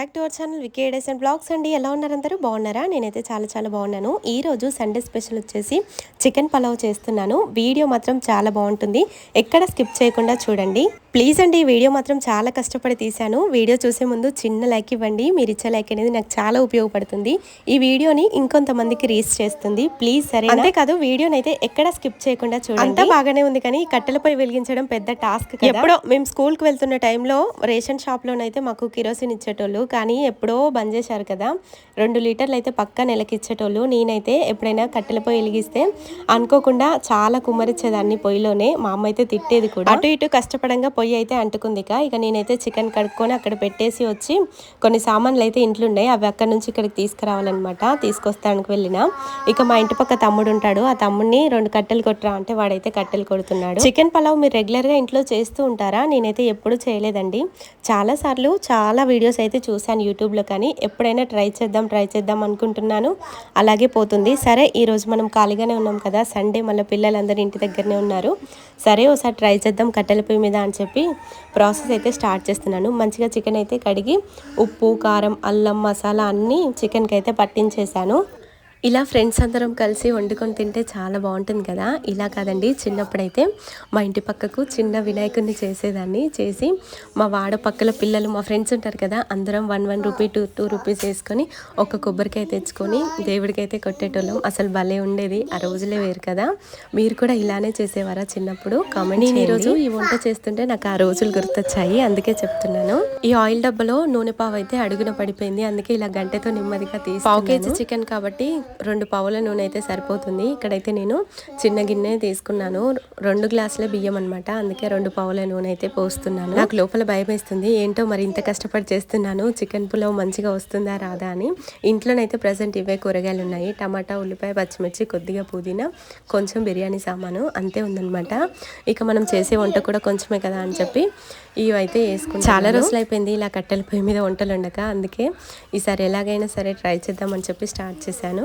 Back to our channel వికే days and blogs అండి. ఎలా ఉన్నారు అందరూ? బాగున్నారా? నేనైతే చాలా చాలా బాగున్నాను. ఈ రోజు సండే స్పెషల్ వచ్చేసి చికెన్ పలావ్ చేస్తున్నాను. వీడియో మాత్రం చాలా బాగుంటుంది. ఎక్కడ స్కిప్ చేయకుండా చూడండి. ప్లీజ్ అండి ఈ వీడియో మాత్రం చాలా కష్టపడి తీశాను. వీడియో చూసే ముందు చిన్న లైక్ ఇవ్వండి. మీరు ఇచ్చే లైక్ అనేది నాకు చాలా ఉపయోగపడుతుంది. ఈ వీడియోని ఇంకొంతమందికి రీచ్ చేస్తుంది. ప్లీజ్ సరే అంతేకాదు వీడియోని అయితే ఎక్కడ స్కిప్ చేయకుండా చూడండి. అంతా బాగానే ఉంది కానీ కట్టెలపై వెలిగించడం పెద్ద టాస్క్ ఎప్పుడో మేము స్కూల్కి వెళ్తున్న టైంలో రేషన్ షాప్ లోనైతే మాకు కిరోసిన్ ఇచ్చేటోళ్ళు కానీ ఎప్పుడో బంద్ చేశారు కదా. రెండు లీటర్లు అయితే పక్క నెలకి ఇచ్చేటోళ్ళు నేనైతే ఎప్పుడైనా కట్టెల పొయ్యి వెలిగిస్తే అనుకోకుండా చాలా కుమ్మరిచ్చేదాన్ని పొయ్యిలోనే. మా అమ్మ అయితే తిట్టేది కూడా. అటు ఇటు కష్టపడంగా పొయ్యి అయితే అంటుకుంది ఇక. నేనైతే చికెన్ కడుక్కొని అక్కడ పెట్టేసి వచ్చి కొన్ని సామాన్లు అయితే ఇంట్లో ఉన్నాయి. అవి అక్కడ నుంచి ఇక్కడికి తీసుకురావాలన్నమాట. తీసుకొస్తానికి వెళ్ళిన. ఇక మా ఇంటి పక్క తమ్ముడు ఉంటాడు. ఆ తమ్ముడిని రెండు కట్టెలు కొట్టరా అంటే వాడైతే కట్టెలు కొడుతున్నాడు. చికెన్ పలావ్ మీరు రెగ్యులర్గా ఇంట్లో చేస్తూ ఉంటారా? నేనైతే ఎప్పుడు చేయలేదండి. చాలా సార్లు చాలా వీడియోస్ అయితే చూశాను యూట్యూబ్లో కానీ. ఎప్పుడైనా ట్రై చేద్దాం ట్రై చేద్దాం అనుకుంటున్నాను. అలాగే పోతుంది. సరే ఈరోజు మనం ఖాళీగానే ఉన్నాం కదా. సండే మళ్ళీ పిల్లలందరూ ఇంటి దగ్గరనే ఉన్నారు. సరే ఒకసారి ట్రై చేద్దాం కట్టెల పొయ్యి మీద అని చెప్పి ప్రాసెస్ అయితే స్టార్ట్ చేస్తున్నాను. మంచిగా చికెన్ అయితే కడిగి ఉప్పు కారం అల్లం మసాలా అన్నీ చికెన్కి అయితే పట్టించేసాను ఇలా ఫ్రెండ్స్ అందరం కలిసి వండుకొని తింటే చాలా బాగుంటుంది కదా? ఇలా కాదండి. చిన్నప్పుడైతే మా ఇంటి పక్కకు చిన్న వినాయకుడిని చేసేదాన్ని. చేసి మా వాడ పక్కల పిల్లలు మా ఫ్రెండ్స్ ఉంటారు కదా? అందరం one one rupee two two rupees వేసుకొని ఒక కొబ్బరికాయ తెచ్చుకొని దేవుడికి అయితే కొట్టేటోళ్ళం. అసలు భలే ఉండేది. ఆ రోజులే వేరు కదా? మీరు కూడా ఇలానే చేసేవారా చిన్నప్పుడు? కామెంట్ నేను ఈరోజు ఈ వంట చేస్తుంటే నాకు ఆ రోజులు గుర్తొచ్చాయి. అందుకే చెప్తున్నాను. ఈ ఆయిల్ డబ్బాలో నూనె పావు అయితే అడుగున పడిపోయింది. అందుకే ఇలా గంటతో నెమ్మదిగా తీసి పావు కేజీ చికెన్ కాబట్టి రెండు పావుల నూనె అయితే సరిపోతుంది. ఇక్కడైతే నేను చిన్న గిన్నె తీసుకున్నాను. రెండు గ్లాసుల బియ్యం అనమాట అందుకే రెండు పావుల నూనె అయితే పోస్తున్నాను. నాకు లోపల భయం వేస్తుంది ఏంటో మరి ఇంత కష్టపడి చేస్తున్నాను. చికెన్ పులావ్ మంచిగా వస్తుందా రాదా అని. ఇంట్లోనైతే ప్రజెంట్ ఇవే కూరగాయలు ఉన్నాయి. టమాటా ఉల్లిపాయ పచ్చిమిర్చి కొద్దిగా పుదీనా కొంచెం బిర్యానీ సామాను అంతే ఉందన్నమాట. ఇక మనం చేసే వంట కూడా కొంచెమే కదా అని చెప్పి ఇవి అయితే వేసుకుని చాలా రోజులు అయిపోయింది. ఇలా కట్టెల పొయ్యి మీద వంటలు ఉండక అందుకే ఈసారి ఎలాగైనా సరే ట్రై చేద్దామని చెప్పి స్టార్ట్ చేశాను.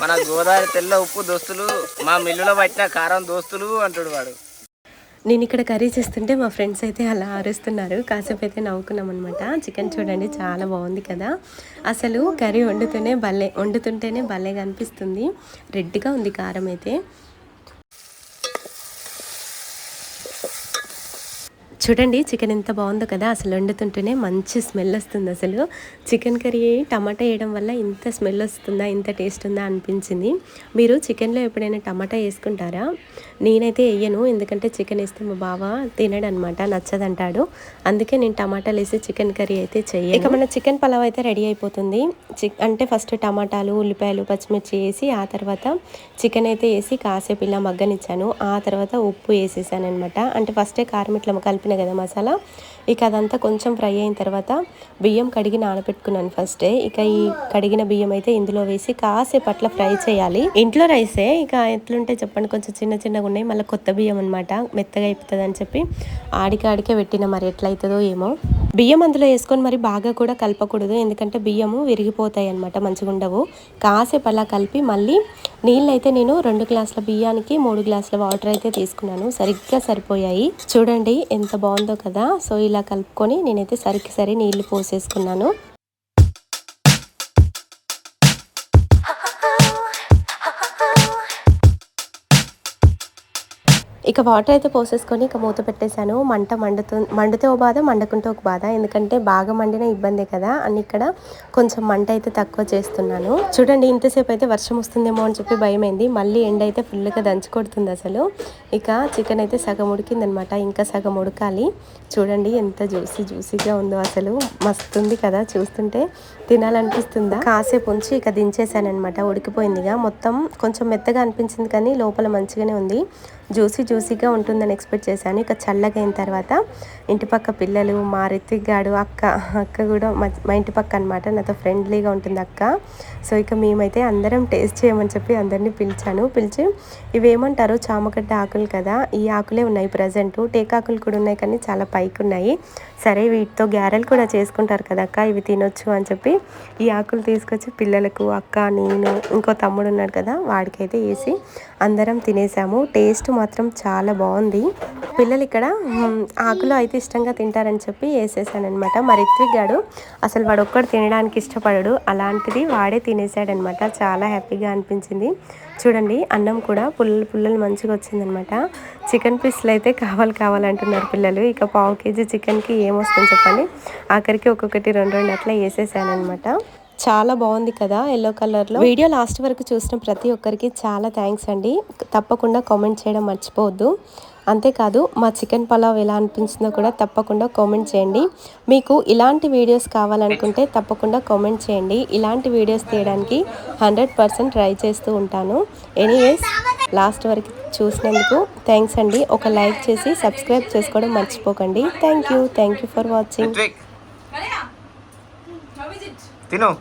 మన గోదావరి తెల్ల ఉప్పు దోస్తులు మా మిల్లులో పట్టిన కారం దోస్తులు అంటాడు వాడు. నేను ఇక్కడ కర్రీ చేస్తుంటే మా ఫ్రెండ్స్ అయితే అలా అరుస్తున్నారు కాసేపు అయితే నవ్వుకున్నాం అనమాట చికెన్ చూడండి చాలా బాగుంది కదా. అసలు కర్రీ వండుతూనే భలే వండుతుంటేనే భలేగా అనిపిస్తుంది. రెడ్గా ఉంది కారం అయితే. చూడండి చికెన్ ఎంత బాగుందో కదా. అసలు వండుతుంటేనే మంచి స్మెల్ వస్తుంది అసలు. చికెన్ కర్రీ టమాటా వేయడం వల్ల ఇంత స్మెల్ వస్తుందా ఇంత టేస్ట్ ఉందా అనిపించింది. మీరు చికెన్లో ఎప్పుడైనా టమాటా వేసుకుంటారా? నేనైతే వేయను ఎందుకంటే చికెన్ వేస్తే మా బావ తినడనమాట నచ్చదంటాడు. అందుకే నేను టమాటాలు వేసి చికెన్ కర్రీ అయితే చెయ్యి ఇక మన చికెన్ పలావ్ అయితే రెడీ అయిపోతుంది. చిక్ అంటే ఫస్ట్ టమాటాలు ఉల్లిపాయలు పచ్చిమిర్చి వేసి ఆ తర్వాత చికెన్ అయితే వేసి కాసేపు ఇలా మగ్గనిచ్చాను. ఆ తర్వాత ఉప్పు వేసేసాను అనమాట అంటే ఫస్టే కారం ఇట్లా కలిపిన కదా మసాలా. ఇక అదంతా కొంచెం ఫ్రై అయిన తర్వాత బియ్యం కడిగి నానబెట్టుకున్నాను ఫస్టే ఇక ఈ కడిగిన బియ్యం అయితే ఇందులో వేసి కాసేపు అట్లా ఫ్రై చేయాలి. ఇంట్లో రైసే. ఇక ఎట్లుంటే చెప్పండి. కొంచెం చిన్న చిన్నగా ఉన్నాయి. మళ్ళీ కొత్త బియ్యం అనమాట మెత్తగా అయిపోతుంది అని చెప్పి ఆడికి ఆడికే పెట్టిన మరి ఎట్లయితుందో ఏమో. బియ్యం అందులో వేసుకొని మరి బాగా కూడా కలపకూడదు. ఎందుకంటే బియ్యము విరిగిపోతాయి అనమాట మంచిగా ఉండవు. కాసేపు అలా కలిపి మళ్ళీ నీళ్ళు అయితే నేను రెండు గ్లాసుల బియ్యానికి మూడు గ్లాసుల వాటర్ అయితే తీసుకున్నాను. సరిగ్గా సరిపోయాయి. చూడండి ఎంత బాగుందో కదా. సో ఇలా కలుపుకొని నేనైతే సరికి సరి నీళ్ళు పోసేసుకున్నాను. ఇక వాటర్ అయితే పోసేసుకొని ఇక మూత పెట్టేశాను. మంట మండుతు మండితే ఒక బాధ మండకుంటే ఒక బాధ. ఎందుకంటే బాగా మండిన ఇబ్బందే కదా. అని ఇక్కడ కొంచెం మంట అయితే తక్కువ చేస్తున్నాను. చూడండి ఇంతసేపు అయితే వర్షం వస్తుందేమో అని చెప్పి భయమైంది. మళ్ళీ ఎండ అయితే ఫుల్గా దంచుకొడుతుంది అసలు. ఇక చికెన్ అయితే సగం ఉడికిందనమాట. ఇంకా సగం ఉడకాలి. చూడండి ఎంత జ్యూసీ జ్యూసీగా ఉందో అసలు. మస్తుంది కదా చూస్తుంటే. తినాలనిపిస్తుందా? కాసేపు ఉంచి ఇక దించేసాను అనమాట ఉడికిపోయిందిగా. మొత్తం కొంచెం మెత్తగా అనిపించింది కానీ లోపల మంచిగానే ఉంది. జ్యూసీ జ్యూసీగా ఉంటుందని ఎక్స్పెక్ట్ చేశాను. ఇక చల్లగా అయిన తర్వాత ఇంటి పక్క పిల్లలు మా రిత్విక్ గాడు అక్క అక్క కూడా మా మా ఇంటి పక్క అనమాట నాతో ఫ్రెండ్లీగా ఉంటుంది అక్క. సో ఇక మేమైతే అందరం టేస్ట్ చేయమని చెప్పి అందరినీ పిలిచాను. పిలిచి ఇవి ఏమంటారు చామగడ్డ ఆకులు కదా ఈ ఆకులే ఉన్నాయి ప్రజెంట్. టేకాకులు కూడా ఉన్నాయి కానీ చాలా పైకి ఉన్నాయి సరే వీటితో గ్యారెలు కూడా చేసుకుంటారు కదా అక్క ఇవి తినొచ్చు అని చెప్పి ఈ ఆకులు తీసుకొచ్చి పిల్లలకు అక్క నేను ఇంకో తమ్ముడు ఉన్నాడు కదా వాడికైతే వేసి అందరం తినేసాము. టేస్ట్ మాత్రం చాలా బాగుంది. పిల్లలు ఇక్కడ ఆకులు అయితే ఇష్టంగా తింటారని చెప్పి వేసేసాడనమాట మరి ఎత్తిగాడు గాడు అసలు వాడు ఒక్కడు తినడానికి ఇష్టపడడు. అలాంటిది వాడే తినేసాడనమాట చాలా హ్యాపీగా అనిపించింది. చూడండి అన్నం కూడా పుల్లలు పుల్లలు మంచిగా వచ్చిందనమాట చికెన్ పీస్లు అయితే కావాలి కావాలంటున్నారు పిల్లలు. ఇక పావు కేజీ చికెన్కి ఏమొస్తుంది చెప్పండి? ఆఖరికి ఒక్కొక్కటి రెండు రెండు అట్లా వేసేసానమాట చాలా బాగుంది కదా ఎల్లో కలర్లో వీడియో లాస్ట్ వరకు చూసిన ప్రతి ఒక్కరికి చాలా థ్యాంక్స్ అండి. తప్పకుండా కామెంట్ చేయడం మర్చిపోవద్దు. అంతేకాదు మా చికెన్ పలావ్ ఎలా అనిపించిందో కూడా తప్పకుండా కామెంట్ చేయండి. మీకు ఇలాంటి వీడియోస్ కావాలనుకుంటే తప్పకుండా కామెంట్ చేయండి. ఇలాంటి వీడియోస్ తీయడానికి హండ్రెడ్ పర్సెంట్ ట్రై చేస్తూ ఉంటాను. ఎనీవేస్ లాస్ట్ వరకు చూసినందుకు థ్యాంక్స్ అండి. ఒక లైక్ చేసి సబ్స్క్రైబ్ చేసుకోవడం మర్చిపోకండి. Thank you thank you for watching Tino.